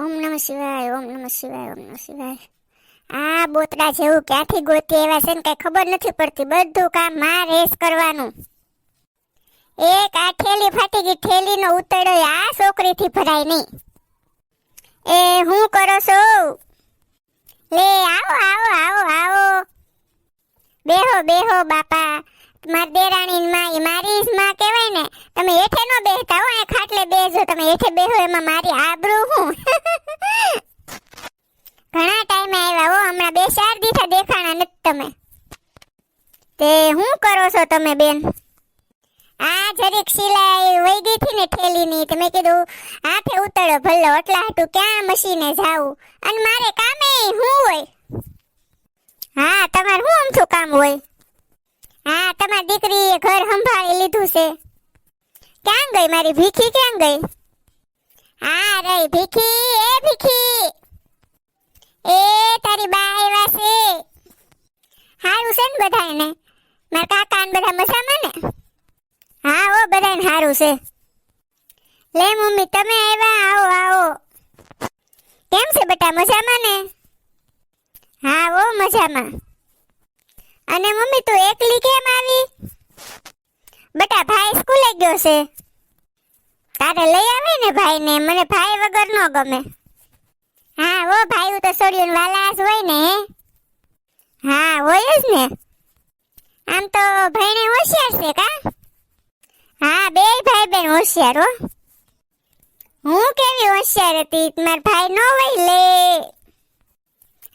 ઓમ નમ શિવાય, ઓમ નમ શિવાય, ઓમ નમ શિવાય. આ બોતડા જેવું ક્યાંથી ગોતી એવા છે ને કઈ ખબર નથી પડતી. બધું કામમાં રેસ કરવાનું. એક આ ઠેલી ફાટી ગઈ, ઠેલીનો ઉતડો આ છોકરીથી ભરાય નહીં. એ હું કરો છો? લે, આવો આવો આવો આવો. બેહો બેહો, બાપા. મારી દેરાણી માં મારી માં કહેવાય ને, તમે હેઠે નો બેહતા હો એ ખાટલે બેસો, તમે હેઠે બેહો, એમાં મારી આબરૂ હું. ઘણા ટાઈમે આવ્યા હો, હમણાં બે ચાર દીઠા દેખાણા નથી તમે. તે શું કરો છો તમે બેન? આ જરીક સિલાઈ વહી ગઈ હતી ને ઠેલીની તો મેં કીધું, હાથે ઉતળો ભલ્લો, એટલા હાટું ક્યાં મશીને જાવું? અને મારે કામે હું હોય. હા, તમારે શું અમથું કામ હોય? હા, તમારી દીકરીએ ઘર સંભાળી લીધું છે. ક્યાં ગઈ મારી ભીખી, ક્યાં ગઈ? હા, રહી ભીખી, એ ભીખી. એ તારી બા આવ્યા છે. હારું છે ને બધાને મારા કાકા ને બધા મજામાં ને? હા ઓ બધાને હારું છે. લે, મમ્મી, તમે આવ્યા આવો આવો. કેમ છે બેટા મજામાં ને? હા ઓ મજામાં. અને મમ્મી, તું એકલી કેમ આવી? બેટા, ભાઈ સ્કૂલે ગયો છે. તારે લઈ આવે ને ભાઈ ને મને ભાઈ વગર ન ગમે. હા ઓ ભાઈ તો છોડ્યું વાલાસ હોય ને. હા, હોય જ ને. આમ તો ભાઈને હોશિયાર છે કા? હા, બે ભાઈ બેન હોશિયાર હો. હું કેવી હોશિયાર હતી? મારા ભાઈ નો હોય લે.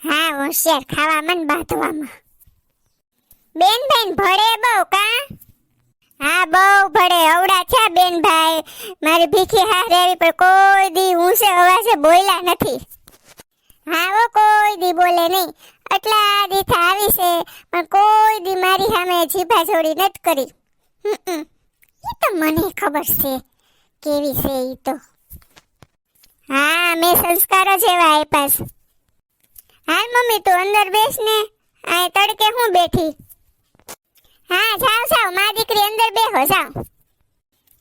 હા, હોશિયાર ખાવામાં ને બાંધવામાં. બેન બેન ભળે બહુ કા? હા, બહુ ભળે અવડા છે બેન ભાઈ મારી ભીખી હારે આવી પણ કોઈ દી ઊંચે અવાજે બોલ્યા નથી. હા ઓ કોઈ દી બોલે નહીં. એટલા દી આવી છે, પણ કોઈ દી મારી સામે જીભા જોડી નથી કરી. હમ એ તો મને ખબર છે, કેવી છે ઈ તો. હા, મેં સંસ્કારો જેવા પાસ હાલ, મમ્મી, તું અંદર બેસ ને. આ તડકે હું બેઠી. હા જાવ જાવ મા દીકરી અંદર બેહો જાવ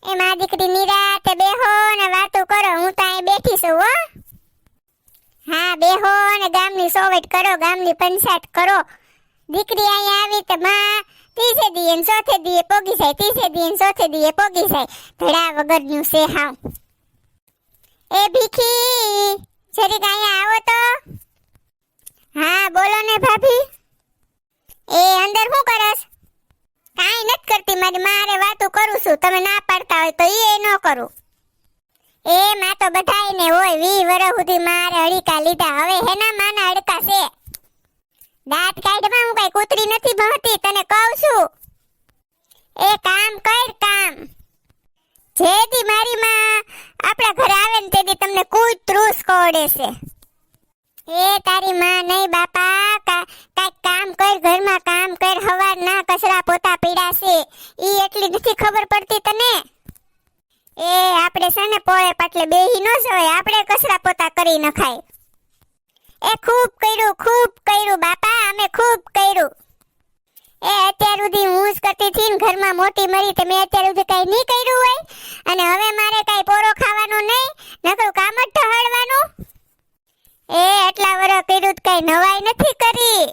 એ મા દીકરી નિરાતે બેહો ને વાતો કરો, હું તો અહીં બેઠી છું, હો. હા, બેહો ને ગામની સોવેટ કરો, ગામની પંચાયત કરો. દીકરી અહીંયા આવી તો માં ત્રીસે દીએ ને ચોથે દીએ પોગી જાય ત્રીસે દીએ ચોથે દીએ પોગી જાય. ધડા વગરનું છે હાવ. એ ભીખી, જરીક અહીંયા આવો તો. હા, બોલો ને ભાભી. એ અંદર શું કરસ? કાંઈ નથી કરતી. મારી મારે વાતો કરું છું. તમે ના પાડતા હોય તો એ ન કરું. એ માં તો બધાયને હોય. વી વરસ સુધી મારે અડીકા લીધા. હવે હેના માના અડકા છે. દાંત કાઢવા હું કઈ કૂતરી નથી ભણતી. તને કહું છું. એ કામ કર કામ. જે દી મારી માં આપણા ઘરે આવે ને તે દી તમને કૂતરું કોડે છે. એ તારી માં નહીં બાપા. કર, ઘરમાં કામ કર, હવાર ના કચરા પોતા પીડાશે ઈ એટલી નથી ખબર પડતી તને? એ, આપણે છે પોળે પાટલે બેહી ન જવાય, આપણે કચરા પોતા કરી નખાય એ, ખૂબ કર્યું ખૂબ કર્યું, બાપા, અમે ખૂબ કર્યું. એ, અત્યાર સુધી હું જ કરતી હતી ઘરમાં મોટી મરી તે મેં અત્યાર સુધી કઈ નહીં કર્યું હોય. અને હવે મારે કઈ પોરો ખાવાનો નહીં, નકરું કામ જ ઢહળવાનું એ, એટલા વર કર્યું કઈ નવાઈ નથી કરી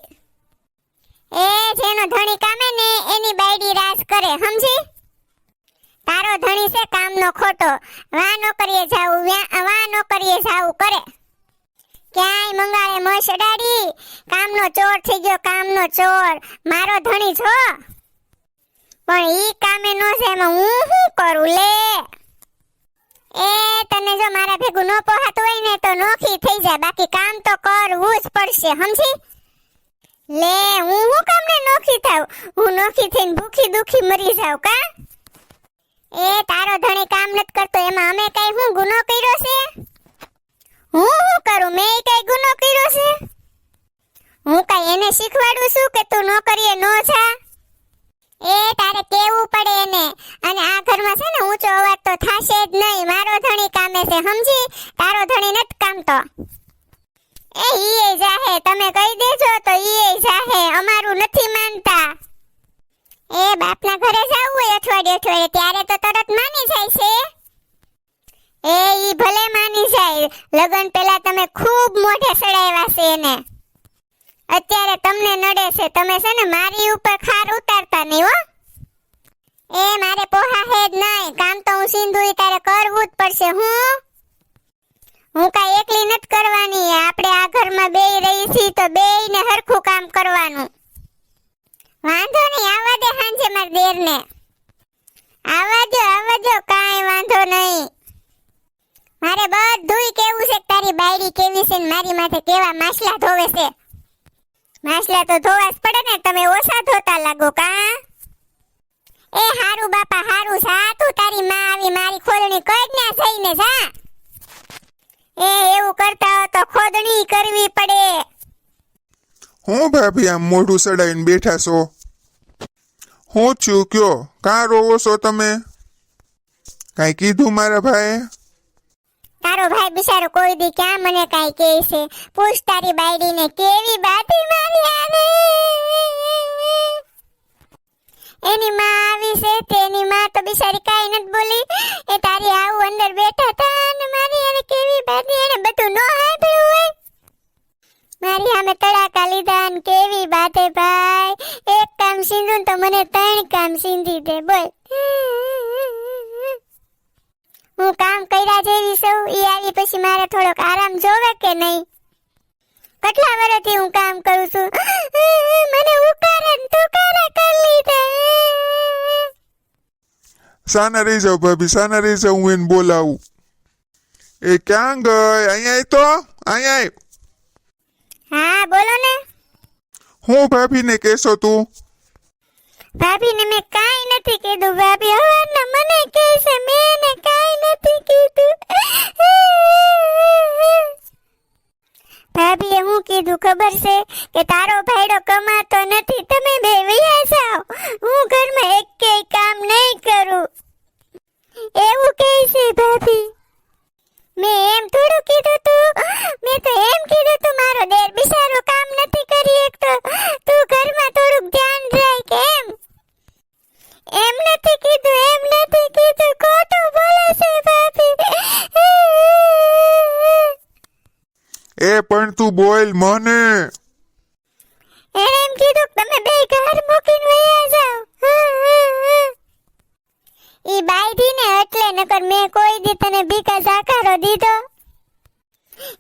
એ જેનો ધણી કામે ને એની બાયડી રાજ કરે સમજી તારો ધણી છે, કામનો ખોટો. વા નોકરીએ જાવું વ્યા- વા નોકરીએ જાવું કરે. ક્યાંય મંગાળે મોં ચડાડી કામનો ચોર થઈ ગયો, કામનો ચોર. મારો ધણી છો? પણ ઈ કામે નો છે એમાં હું શું કરું, લે. એ તને જો મારા ભેગું ન પોહાતું હોય ને, તો નોખી થઈ જાય બાકી કામ તો કરવું જ પડશે, સમજી? લે, હું હું કામને નોખી થાવ હું નોખી થઈને ભૂખી દુખી મરી જાવ કા? એ તારો ધણી કામ નથી કરતો, એમાં અમે કઈ હું ગુનો કર્યો છે? હું શું કરું? મેં કઈ ગુનો કર્યો છે? હું કઈ એને શીખવાડું છું કે તું નોકરીએ નો જા? એ તારે કેવું પડે એને? અને આ ઘરમાં છે ને ઊંચો અવાજ તો થાશે જ નહીં. મારો ધણી કામે છે, સમજી? તારો ધણી નથી કામતો. એ ઈએ જાહે. તમે કહી દેજો તો ઈએ જાહે. અમારું નથી માનતા. એ બાપના ઘરે જવું હોય અઠવાડિયે અઠવાડિયે, ત્યારે તો તરત માની જાય છે. એ ઈ ભલે માની જાય, લગન પહેલા તમે ખૂબ મોઢે સડાવ્યા છે એને. અત્યારે તમને નડે છે, તમે છે ને મારી ઉપર ખાર ઉતારતા નહીં હો. એ મારે પોહા હે જ નહીં, કામ તો હું સિંધુ તારે કરવું જ પડશે, હું? હું કાંઈ એકલી નથી કરવાની, આપણે આ ઘરમાં બેય રહી છીએ તો બેયને હરખું કામ કરવાનું. વાંધો નહીં, આવવા દે હાંજે માર દેરને. આવવા દો આવવા દો કાંઈ વાંધો નહીં. મારે બધુંય કેવું છે તારી બાયડી કેવી છે મારી માથે કેવા માછલા ધોવે છે? માછલા તો ધોવા જ પડે ને, તમે ઓછા ધોતા લાગો કા? એ હારું બાપા, હારું સા તું તારી માં આવી, મારી ખોદણી કઈ ના થઈને જા. એ એવું કરતા હો તો ખોદણી કરવી પડે. હું ભાભી આમ મોઢું સડાઈને બેઠા છો? હું છું, કયો? કાં રોવો છો તમે? કાંઈ કીધું મારા ભાઈએ? તારો ભાઈ બિચારો કોઈ દી ક્યાં મને કાંઈ કહે છે? પૂછ તારી બાયડીને કેવી બાતી મારી આવે એની માં આવી છે તેની માં તો બિચારી કાંઈ નથી બોલી. એ તારી આવું અંદર બેઠા હતા અને મારી એને કેવી બાતી એને બધું ન સાંભળ્યું હોય. મારી સામે તડાકા લીધા ને કેવી બાતે ભાઈ? એક કામ સીંધું તો મને ત્રણ કામ સીંધી દે, બોલ. હું કામ કર્યા જેવી સૌ ઈ આવી પછી મારે થોડોક આરામ જોવે કે નહીં? કેટલા વર્ષથી હું કામ કરું છું? મને ઉકારે ને તુકારા કરી લીધા. સાના રહી જાઓ ભાભી સાના રહી જાઓ હું એને બોલાવું. એ ક્યાં ગઈ? અહીંયા તો, અહીંયા. હા બોલો ને. હું ભાભીને કહેશો તું. ભાભીને મેં કાઈ નથી કીધું. ભાભી હવારના મને કહે છે મેં એને કાઈ નથી કીધું. ભાભીએ હું કીધું ખબર છે કે તારો ભાઈડો કમાતો નથી તમે બે વૈયા જાઓ. હું ઘરમાં એક કામ નહીં કરું. એવું કહે છે ભાભી. મેં એમ થોડું કીધું તું. મેં તો એમ કીધું તું મારો દેર બિચારો કામ નથી કરી એકતો. તું ઘરમાં થોડુંક ધ્યાન રાખ એમ. એમ નથી કીધું એમ નથી કીધું. ખોટું બોલે છે ભાભી. એ પણ તું બોલ મને. એમ કીધું તમે બે ઘર મૂકીને વયા જાઓ. ઈ બાયધી ને એટલે નકર મેં કોઈ દી તને બીકા જાકારો દીધો.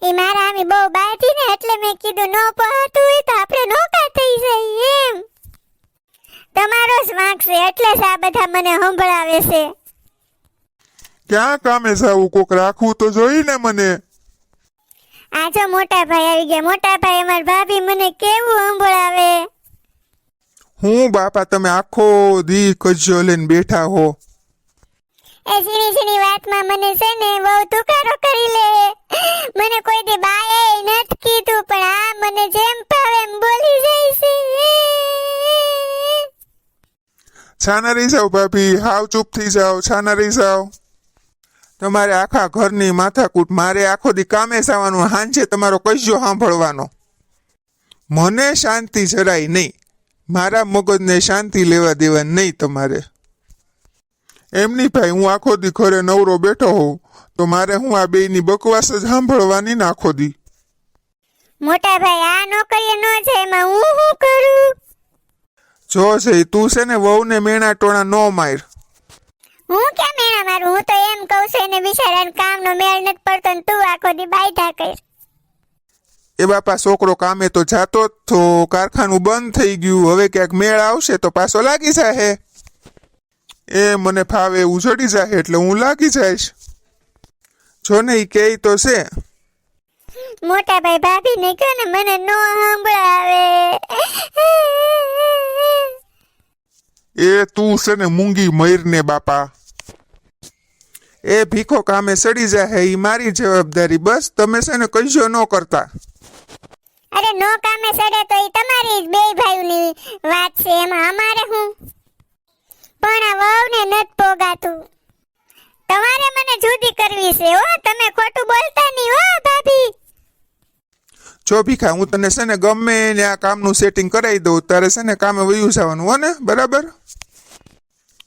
ઈ મારા આમી બહુ બાયધી ને એટલે મેં કીધું નો પહોતું હોય તો આપણે નોકા થઈ જઈએ એમ. તમારો જ વાંક છે એટલે જ આ બધા મને સંભળાવે છે. ક્યાં કામે જાવું? કોક રાખવું તો જોઈ ને મને. આ જો મોટા ભાઈ આવી ગયા. મોટા ભાઈ અમાર ભાભી મને કેવું સંભળાવે? હું બાપા તમે આખો દી કજો લઈને બેઠા હો. એ ઝીણી ઝીણી વાતમાં મને છે ને બહુ તુકારો કરી લે. મને કોઈ દી બાએ નથી કીધું, પણ આ મને જેમ ભાવે એમ બોલી જાય છે. છાના રહી જાઓ ભાભી, હાવ ચૂપ થઈ જાઓ છાના રહી જાઓ. તમારે આખા ઘરની માથાકૂટ, મારે આખો દી કામે જવાનું, હાંજે તમારો કશો સાંભળવાનો. મને શાંતિ જરાય નહીં. મારા મગજને શાંતિ લેવા દેવા નહીં તમારે. એમની ભાઈ હું આખો દી ઘરે નવરો બેઠો હોઉં તો મારે હું આ બેયની બકવાસ જ સાંભળવાની ને આખો દી? મોટા ભાઈ આ નોકરીએ ન જાય એમાં હું શું કરું? જો છે તું છે ને વહુને મેણા ટોણા નો માર. હું કેમ મેણા મારું? હું તો એમ કહું છું એને બિચારાને કામનો મેળ નથી પડતો ને તું આખો દી બાયધા કર. એ બાપા છોકરો કામે તો જાતો જ તો કારખાનું બંધ થઈ ગયું હવે ક્યાંક મેળ આવશે તો પાછો લાગી જાય એ મને ફાવે એવું ચડી જાય એટલે હું લાગી જઈશ. જો ને એ કે તો છે. મોટા ભાઈ ભાભી ને કહો ને મને નો સંભળાવે. એ તું છે ને મૂંગી મયરને બાપા. એ ભીખો કામે સડી જાય એ મારી જવાબદારી. બસ તમે છે ને કહીશો ન કરતા. અરે નો કામે સડે તો એ તમારી જ બે ભાઈઓની વાત છે. એમાં અમારે પણ આ વહુને નથી પોગાતું તમારે મને જુદી કરવી છે, હો, તમે ખોટું બોલતા નહીં, હો, ભાભી. જો ભીખા, હું તને છે ને ગમે ને આ કામનું સેટિંગ કરાવી દઉં, તારે છે ને કામે વયું જવાનું, હો ને, બરાબર?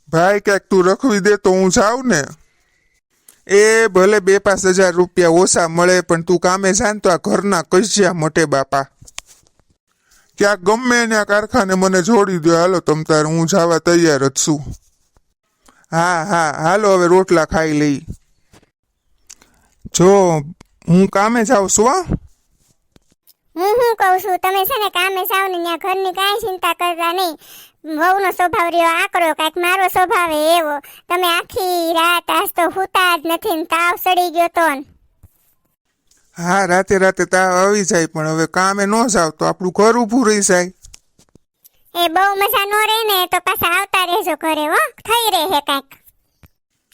ભાઈ, ક્યાંક તું રખવી દે તો હું જાઉં ને. એ ભલે બે પાંચ હજાર રૂપિયા ઓછા મળે, પણ તું કામે જાન તો આ ઘરના કજ્યા મોટે બાપા. ક્યાંક ગમે આ કારખાને મને જોડી દો હાલો, તમ તાર હું જવા તૈયાર જ છું. હા હા, હાલો, હવે રોટલા ખાઈ લઈ. જો, હું કામે જાઉં છું, હા. હું હું કહું છું? તમે છે ને કામે જાઓ ને ત્યાં ઘરની કાંઈ ચિંતા કરતા નહીં. વહુનો સ્વભાવ રહ્યો આકરો, કાંઈક મારો સ્વભાવ એવો. તમે આખી રાત આજ તો હુતા જ નથી ને તાવ સડી ગયો તો. હા રાતે રાતે તાવ આવી જાય પણ હવે કામે ન જાવ તો આપણું ઘર ઊભું રહી જાય. એ બહુ મજા નો રહે ને તો પાછા આવતા રહેજો ઘરે હો. થઈ રહે કાંઈક.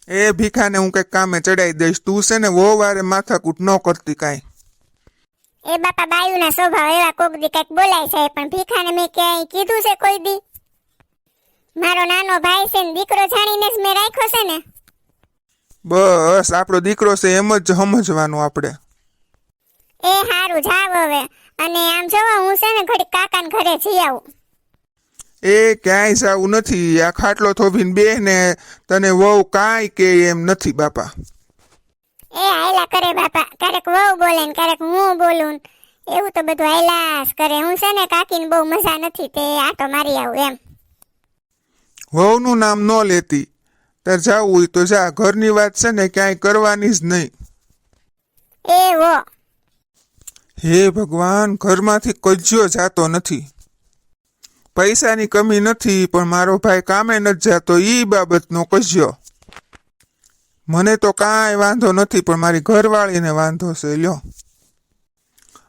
એ ભીખાને હું કંઈક કામે ચડાઈ દઈશ. તું છે ને વહુ વારે માથાકૂટ ન કરતી કાંઈ. એ બાપા બાયુના સ્વભાવ એવા કોક દી કંઈક બોલાય છે પણ ભીખાને મેં ક્યાંય કીધું છે કોઈ દી. મારો નાનો ભાઈ છે ને દીકરો જાણીને જ મેં રાખ્યો છે ને. બસ આપણો દીકરો છે એમ જ સમજવાનું આપણે. એ હારું જાવ હવે. અને આમ જોવો હું છે ને ઘડી કાકાને ઘરે જઈ આવું. એ ક્યાંય જાવું નથી. આ ખાટલો થોભીને બે ને તને વહુ કાંઈ કે એમ નથી બાપા. એ હાયલા કરે બાપા. ક્યારેક વહુ બોલે ને ક્યારેક હું બોલું. એવું તો બધું હાયલા કરે. હું છે ને કાકીને બહુ મજા નથી તે આટો મારી આવું એમ. વહુનું નામ ન લેતી. તાર જાવું હોય તો જા. ઘરની વાત છે ને ક્યાંય કરવાની જ નહીં. એ વો. હે ભગવાન, ઘરમાંથી કજ્યો જાતો નથી. પૈસાની કમી નથી, પણ મારો ભાઈ કામે નથી જાતો એ બાબતનો કજ્યો. મને તો કાંઈ વાંધો નથી, પણ મારી ઘરવાળીને વાંધો છે, લ્યો.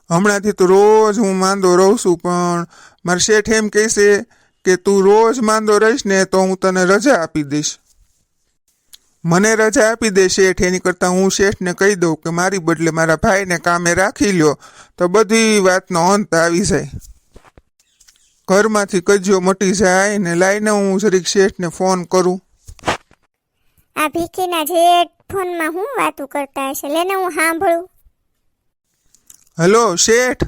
હમણાંથી તો રોજ હું માંદો રહું છું, પણ મારા શેઠ એમ કહેશે કે તું રોજ માંદો રહીશ ને તો હું તને રજા આપી દઈશ. મને રજા આપી દે શેઠ એની કરતાં હું શેઠને કહી દઉં કે મારી બદલે મારા ભાઈને કામે રાખી લ્યો. તો બધી વાતનો અંત આવી જાય. ઘરમાંથી કજિયો મટી જાય ને લાઈને હું જરીક શેઠને ફોન કરું. આ ભીખીના જેઠ ફોનમાં હું વાતું કરતા હશે? લેને હું સાંભળું. હલો શેઠ?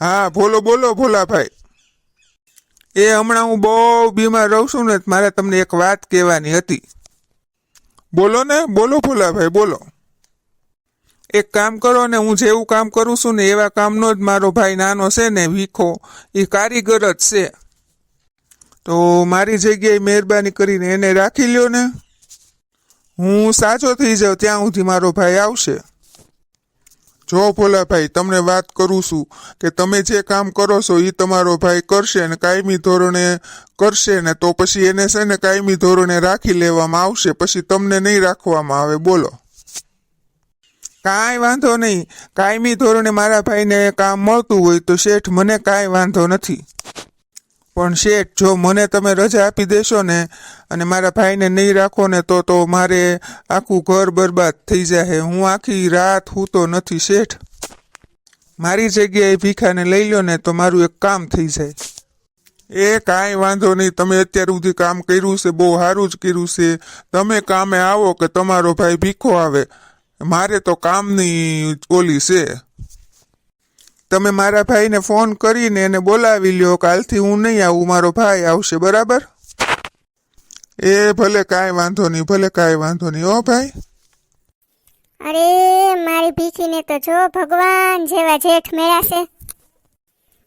હા બોલો બોલો ભોલાભાઈ. એ હમણાં હું બહુ બીમાર રહું છું ને મારે તમને એક વાત કહેવાની હતી. બોલો ને, બોલો ભોલાભાઈ, બોલો. એક કામ કરો ને, હું જેવું કામ કરું છું ને, એવા કામનો જ મારો ભાઈ નાનો છે ને, વીખો, એ કારીગર જ છે. તો મારી જગ્યાએ મહેરબાની કરીને એને રાખી લ્યો ને. હું સાચો થઈ જાઉં ત્યાં સુધી મારો ભાઈ આવશે. જો ભોલાભાઈ તમને વાત કરું છું કે તમે જે કામ કરો છો એ તમારો ભાઈ કરશે ને કાયમી ધોરણે કરશે ને તો પછી એને છે ને કાયમી ધોરણે રાખી લેવામાં આવશે, પછી તમને નહીં રાખવામાં આવે. બોલો. કાંઈ વાંધો નહીં. કાયમી ધોરણે મારા ભાઈને કામ મળતું હોય તો શેઠ, મને કાંઈ વાંધો નથી. પણ શેઠ, જો મને તમે રજા આપી દેશો ને અને મારા ભાઈને નહીં રાખો ને તો તો મારે આખું ઘર બરબાદ થઈ જાય હું આખી રાત હૂતો નથી શેઠ. મારી જગ્યાએ ભીખાને લઈ લો ને તો મારું એક કામ થઈ જાય. એ કાંઈ વાંધો નહીં, તમે અત્યાર સુધી કામ કર્યું છે, બહુ સારું જ કર્યું છે. તમે કામે આવો કે તમારો ભાઈ ભીખો આવે. મારે તો કામની ઓલી છે. તમે મારા ભાઈને ફોન કરીને એને બોલાવી લ્યો, કાલથી હું નહીં આવું, મારો ભાઈ આવશે, બરાબર? એ ભલે કાંઈ વાંધો નહીં, ભલે કાંઈ વાંધો નહીં, હો ભાઈ. અરે, મારી ભીખીને તો જો ભગવાન જેવા જેઠ મેળાશે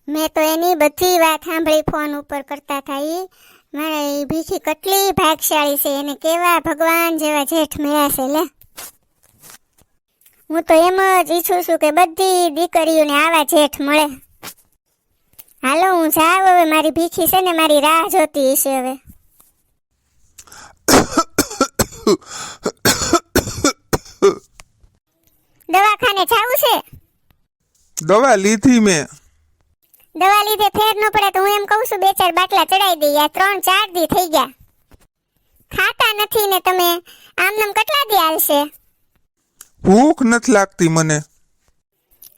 મેં તો એની બધી વાત સાંભળી ફોન ઉપર કરતા થાય મારા ભીખી કેટલી ભાગશાળી છે, એને કેવા ભગવાન જેવા જેઠ મેળાશે લે. હું તો એમ જ ઈચ્છું છું કે બધી દીકરીઓને આવા જેઠ મળે. હાલો હું જાવ હવે. મારી ભીખી છે ને મારી રાહ જોતી હશે હવે. દવાખાને જાવું છે? દવા લીધી મેં. દવા લીધે ફેર ન પડે તો હું એમ કહું છું બે ચાર બાટલા ચડાવી દઈએ. ત્રણ ચાર દી થઈ ગયા. ખાતા નથી ને તમે. આમનામ કેટલા દી હાલશે? ભૂખ નથી લાગતી મને.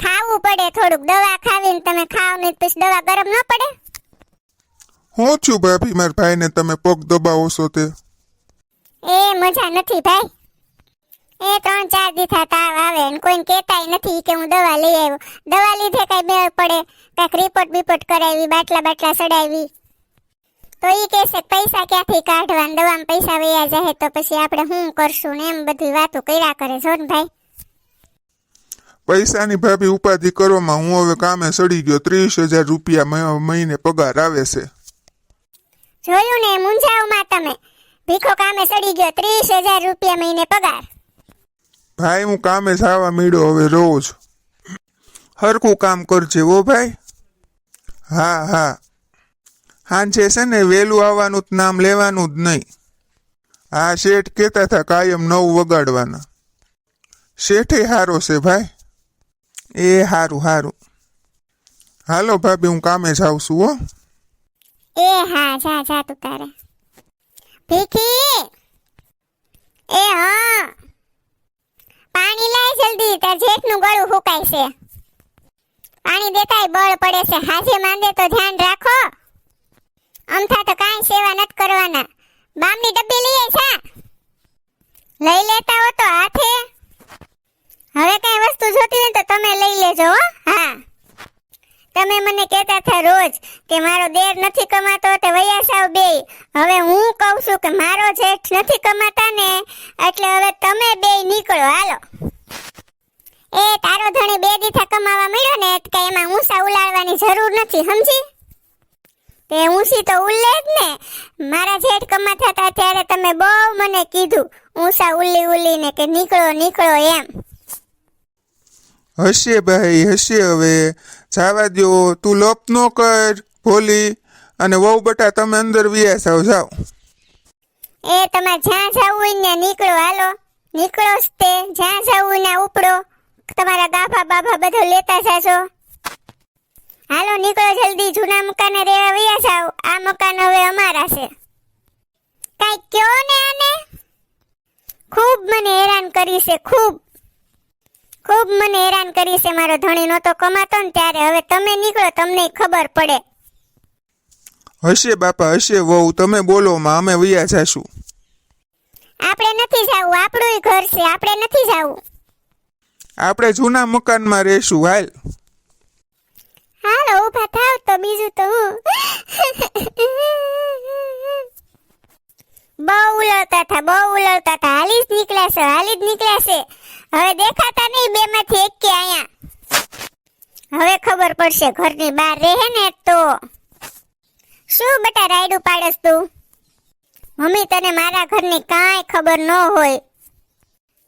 ખાવું પડે થોડુંક દવા ખાવીને તમે ખાવ નહીં પછી દવા ગરમ ન પડે. હું છું ભાભી મારા ભાઈને તમે પગ દબાવો છો તે. એ મજા નથી ભાઈ. એ ત્રણ ચાર દી થા તાવ આવે ને કોઈને કહેતાય નથી કે હું દવા લઈ આવ્યો. દવા લીધે કઈ બે પડે. કાંઈક રિપોર્ટ બિપોર્ટ કરાવી બાટલા બાટલા ચડાવી તો એ કહેશે પૈસા ક્યાંથી કાઢવાના? દવામાં પૈસા વયા જાય તો પછી આપણે શું કરશું ને એમ બધી વાતો કર્યા કરે છો ને ભાઈ. પૈસાની ભાભી ઉપાધિ કરવામાં હું હવે કામે સડી ગયો. ત્રીસ હજાર રૂપિયા મહિને પગાર આવે છે. જોયું ને મુંજાવમાં તમે. ભીખો કામે સડી ગયો ત્રીસ હજાર રૂપિયા મહિને પગાર. ભાઈ હું કામે જવા મીડો હવે રોજ. હરખું કામ કરજે ઓ ભાઈ. હા હા. હાંજે છે ને વહેલું આવવાનું નામ લેવાનું જ નહીં. હા શેઠ કહેતા હતા કાયમ નવ વગાડવાના. શેઠે હારો છે ભાઈ. એ હારું હારું. હાલો ભાભી, હું કામે જાઉં છું, હો. એ હા, જા જા તું તારે. ભીખી! એ હા. પાણી લાય જલ્દી, તાર જેઠનું ગળું ફૂકાય છે. પાણી દેતાય બળ પડે છે. હાજે માંદે તો ધ્યાન રાખો. અમથા તો કાંઈ સેવા નથી કરવાના. બામની ડબ્બી લઈ આય છા. લઈ લેતા હો તો હાથે. હવે કઈ વસ્તુ જોતી હોય તો તમે લઈ લેજો હો. તમે મને કહેતા હતા રોજ કે મારો દેર નથી કમાતો તે વૈયા સાવ બે. હવે હું કહું છું કે મારો જેઠ નથી કમાતા ને, એટલે હવે તમે બે નીકળો. હાલો. એ તારો ધણી બે દીઠા કમાવા મળ્યો ને તો એમાં ઊંસા ઉલાળવાની જરૂર નથી, સમજી? તે ઊંસી તો ઉલ્લે જ ને. મારા જેઠ કમા થતા ત્યારે તમે બહુ મને કીધું. ઊંસા ઉલ્લી ઉલ્લીને કે નીકળો નીકળો એમ. હશે ભાઈ હશે હવે. જાવા દો તું લોપ નો કર ભોલી. અને વહુ બટા તમે અંદર વ્યા જાવ જાઓ. એ તમે જ્યાં જવું ને નીકળો હાલો. નીકળો તે. જ્યાં જવું ને ઉપડો. તમારા ગાફા બાફા બધું લેતા જાશો હાલો નીકળો જલ્દી. જૂના મકાને રહેવા વયા જાવ આ મકાન હવે અમારા છે. કાંઈ કયો ને આને? ખૂબ મને હેરાન કરી છે ખૂબ. ખૂબ મને હેરાન કરી છે મારો ધણી નહોતો કમાતો ને ત્યારે. હવે તમે નીકળો તમને ખબર પડે. હશે બાપા હશે વહુ. તમે બોલો માં અમે વયા જાશું. આપણે નથી જાવું આપણું ઘર છે આપણે નથી જાવું. આપણે જૂના મકાનમાં રહેશું હાલ. હાલો ઊભા થાવ તો બીજું તો હું. બહુ ઉલવતા હતા બહુ ઉલવતા હતા હાલી જ નીકળ્યા છે, હાલી જ નીકળ્યા છે. હવે દેખાતા નહીં બે માંથી એક કે અહીંયા. હવે ખબર પડશે ઘરની બહાર રહે ને તો. શું બેટા રાયડું પાડસ તું? મમ્મી, તને મારા ઘરની કાંઈ ખબર ન હોય.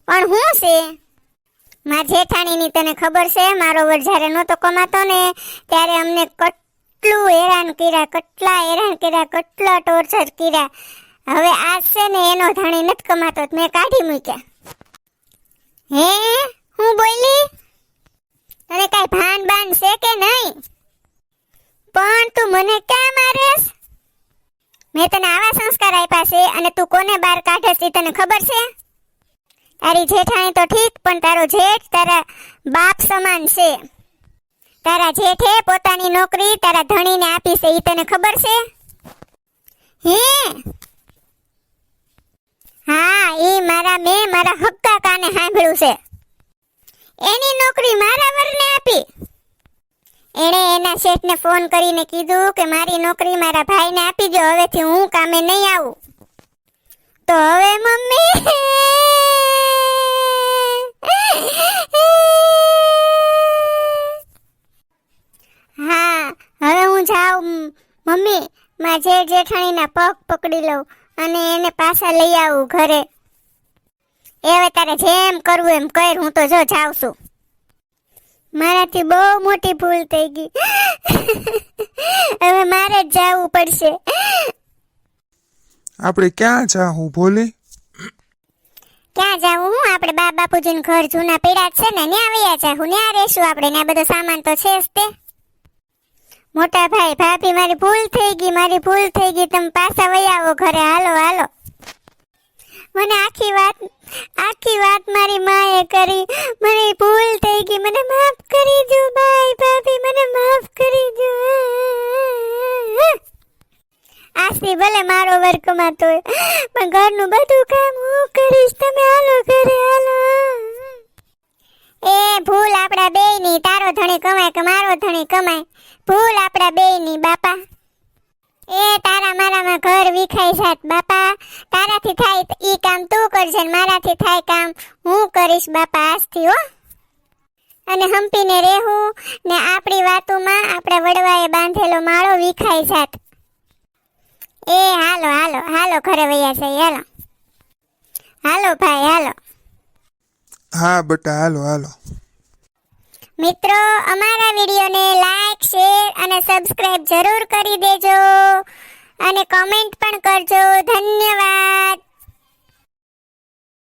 પણ હું છે? મારા જેઠાણીની તને ખબર છે? મારો વર જ્યારે નહોતો કમાતો ને, ત્યારે અમને કેટલું હેરાન કર્યા, કેટલા હેરાન કર્યા, કેટલા ટોર્ચર કર્યા. હવે આજ છે ને, એનો ધાણી નથી કમાતો મેં કાઢી મૂક્યા. હે? હું બોલી? તને કાંઈ ભાન બાન છે કે નહીં? પણ તું મને ક્યાં મારેસ મેં તને આવા સંસ્કાર આપ્યા છે અને તું કોને બહાર કાઢે છે તને ખબર છે? તારી જેઠાણી તો ઠીક, પણ તારો જેઠ તારા બાપ સમાન છે. તારા જેઠે પોતાની નોકરી તારા ધણીને આપી છે એ તને ખબર છે? હે? હા એ મારા, મેં મારા હક્કા કાને સાંભળ્યું છે. એની નોકરી મારા વરને આપી. એણે એના શેઠને ફોન કરીને કીધું કે મારી નોકરી મારા ભાઈને આપી દો હવેથી હું કામે નહીં આવું. તો હવે મમ્મી હા, હવે હું જાઉં. મમ્મી, મા જેઠ જેઠાણીના પગ પકડી લઉં અને એને પાછા લઈ આવું ઘરે. એ હવે તારે જેમ કરવું એમ કર, હું તો જો જાઉં છું. મારાથી બહુ મોટી ભૂલ થઈ ગઈ. હવે મારે જ જવું પડશે. આપણે ક્યાં જાઉં, ભોલી? ક્યાં જાવું હું? આપણે બા, બાપુજીનું ઘર જૂના પીડા છે ને, ન્યા વયા જાહું ન્યા રહેશું આપણે ને બધો સામાન તો છે જ તે. મોટા ભાઈ, ભાભી, મારી ભૂલ થઈ ગઈ, મારી ભૂલ થઈ ગઈ, તમે પાછા વહી આવો ઘરે. હાલો હાલો. મને આખી વાત આખી વાત મારી માએ કરી. મને ભૂલ થઈ ગઈ, મને માફ કરી દો, ભાઈ, ભાભી, મને માફ કરી દો. આજથી ભલે મારો વર્ગ કમાતો પણ ઘરનું બધું કામ હું કરીશ, તમે હાલો ઘરે હાલો. એ ભૂલ આપણા બેયની, તારો ધણી કમાય કે મારો ધણી કમાય? ભૂલ આપણા બેયની, બાપા. એ તારા મારામાં ઘર વિખાય જાત, બાપા. તારાથી થાય એ કામ તું કરજે મારાથી થાય કામ હું કરીશ, બાપા, આજથી, હો. અને હંપીને રહેવું ને આપણી વાતોમાં આપણા વડવાએ બાંધેલો માળો વિખાય જાત. એ હાલો હાલો હાલો ઘરે વૈયા છે હાલો. હાલો ભાઈ હાલો. હા બટા હાલો હાલો. મિત્રો અમારા વિડીયોને લાઈક શેર અને સબસ્ક્રાઇબ જરૂર કરી દેજો અને કમેન્ટ પણ કરજો. ધન્યવાદ.